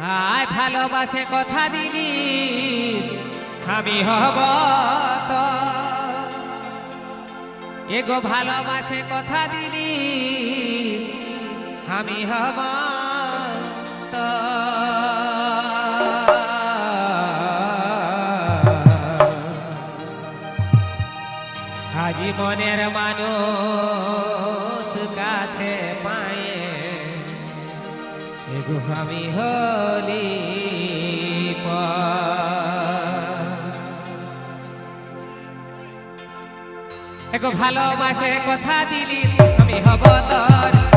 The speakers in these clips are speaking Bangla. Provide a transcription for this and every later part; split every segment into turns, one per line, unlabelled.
আয় ভালোবাসে কথা দিলি, আমি হব এগো ভালোবাসে কথা দিলি, আমি হব আজি মনের মানুষ কাছে পাই আমি হলি ভালোবাসে কথা দিলি আমি হব তোর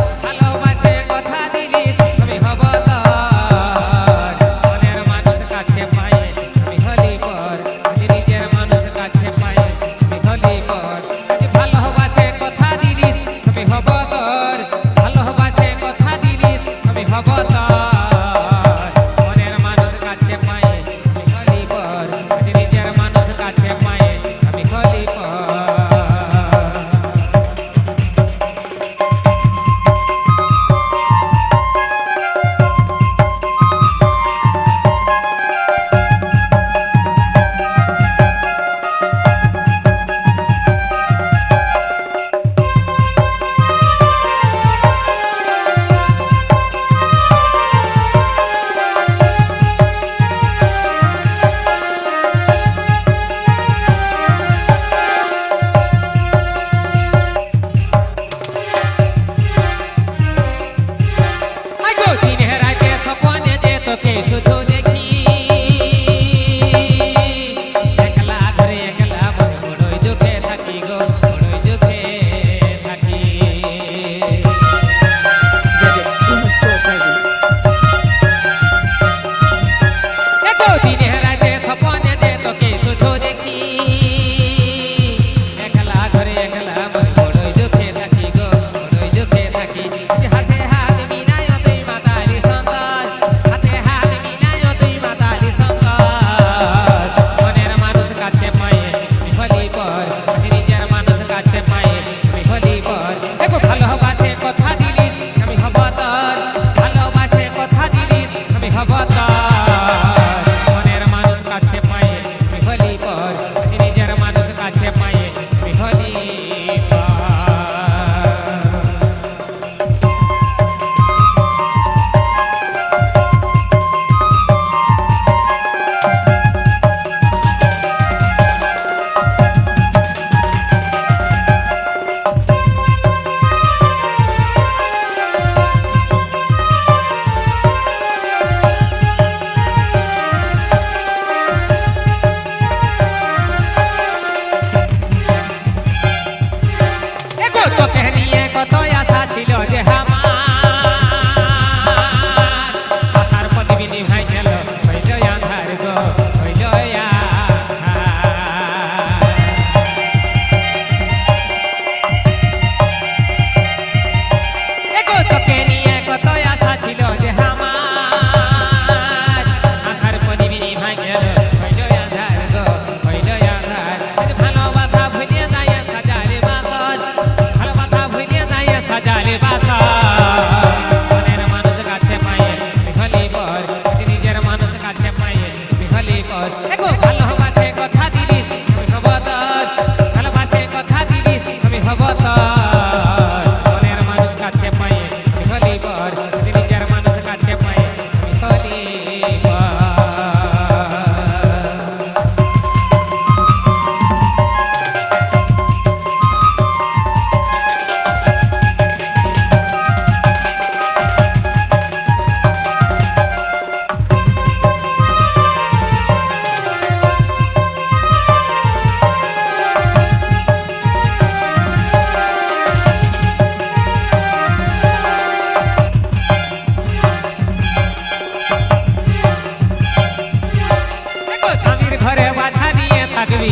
থাকবি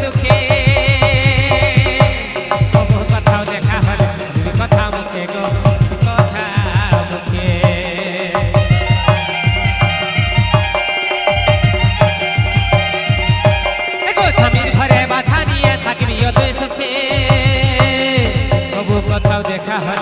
সুখে। তবু কোথাও দেখা হয় কথা মুখে গো, কথা বাছা নিয়ে থাকবি অতই সুখে। তবু কোথাও দেখা হলে